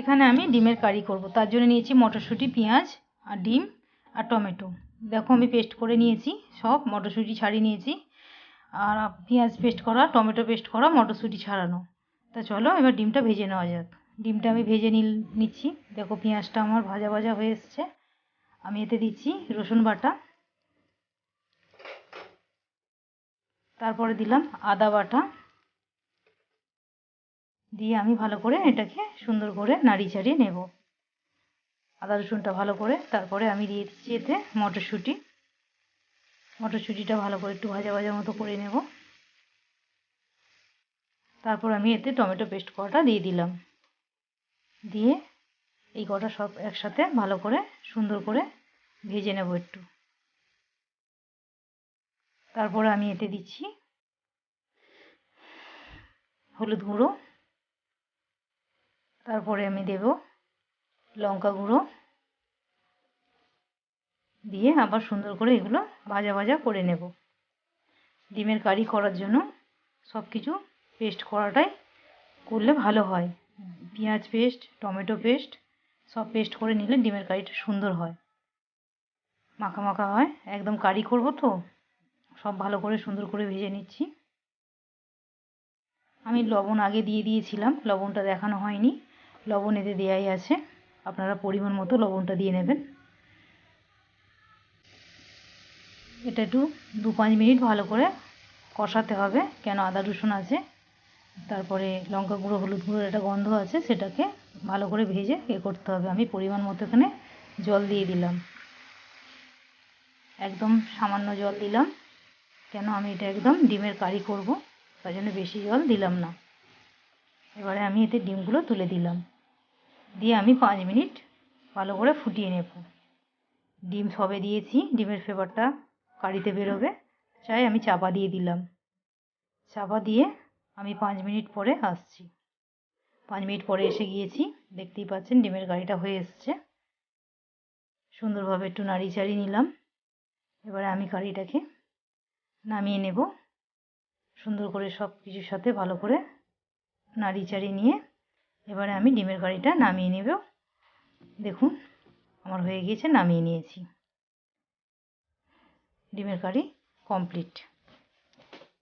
এখানে আমি ডিমের কারি করব। তার জন্য নিয়েছি মটরশুঁটি, পেঁয়াজ আর ডিম আর টমেটো। দেখো আমি পেস্ট করে নিয়েছি, সব মটরশুঁটি ছাড়িয়ে নিয়েছি। আর পেঁয়াজ পেস্ট করা, টমেটো পেস্ট করা, মটরশুঁটি ছাড়ানো। তা চলো এবার ডিমটা ভেজে নেওয়া যাক। ডিমটা আমি ভেজে নিল, নিচ্ছি। দেখো পেঁয়াজটা আমার ভাজা ভাজা হয়ে এসছে। আমি এতে দিচ্ছি রসুন বাটা। তারপরে দিলাম আদা বাটা। দিয়ে আমি ভালো করে এটাকে সুন্দর করে নাড়ি চাড়িয়ে নেব। আদা রসুনটা ভালো করে তারপরে আমি দিয়ে দিচ্ছি এতে মটরশুঁটি। মটরশুঁটিটা ভালো করে একটু ভাজা ভাজা মতো করে নেব। তারপর আমি এতে টমেটো পেস্ট কটা দিয়ে দিলাম। দিয়ে এই কটা সব একসাথে ভালো করে সুন্দর করে ভেজে নেব একটু। তারপরে আমি এতে দিচ্ছি হলুদ গুঁড়ো। তারপরে আমি দেব লঙ্কা গুঁড়ো। দিয়ে আবার সুন্দর করে এগুলো ভাজা ভাজা করে নেব। ডিমের কারি করার জন্য সব কিছু পেস্ট করাটাই করলে ভালো হয়। পেঁয়াজ পেস্ট টমেটো পেস্ট সব পেস্ট করে নিলে ডিমের কারিটা সুন্দর হয়। মাখা মাখা হয়, একদম কারি করব তো, সব ভালো করে সুন্দর করে ভেজে নিচ্ছি। আমি লবণ আগে দিয়ে দিয়েছিলাম, লবণটা দেখানো হয়নি। লবণ এতে দেওয়াই আছে। আপনারা পরিমাণ মতো লবণটা দিয়ে নেবেন। এটা একটু দু পাঁচ মিনিট ভালো করে কষাতে হবে, কেন আদা রসুন আছে। তারপরে লঙ্কা গুঁড়ো, হলুদ গুঁড়োর একটা গন্ধ আছে, সেটাকে ভালো করে ভেজে এ করতে হবে। আমি পরিমাণ মতো এখানে জল দিয়ে দিলাম। একদম সামান্য জল দিলাম। কেন আমি এটা একদম ডিমের কারি করব তাই জন্য বেশি জল দিলাম না। এবারে আমি এতে ডিমগুলো তুলে দিলাম। দিয়ে আমি পাঁচ মিনিট ভালো করে ফুটিয়ে নেব। ডিম সবে দিয়েছি, ডিমের ফ্লেভারটা কারিতে বেরোবে চাই আমি চাপা দিয়ে দিলাম। চাপা দিয়ে আমি পাঁচ মিনিট পরে আসছি। পাঁচ মিনিট পরে এসে গিয়েছি, দেখতেই পাচ্ছেন ডিমের গাড়িটা হয়ে এসছে। সুন্দরভাবে একটু নাড়ি চাড়িয়ে নিলাম। এবারে আমি কারিটাকে নামিয়ে নেব। সুন্দর করে সব কিছুর সাথে ভালো করে নাড়ি চাড়িয়ে নিয়ে এবারে আমি ডিমের কারিটা নামিয়ে নেব। দেখুন, আমার হয়ে গিয়েছে, নামিয়ে নিয়েছি। ডিমের কারি কমপ্লিট।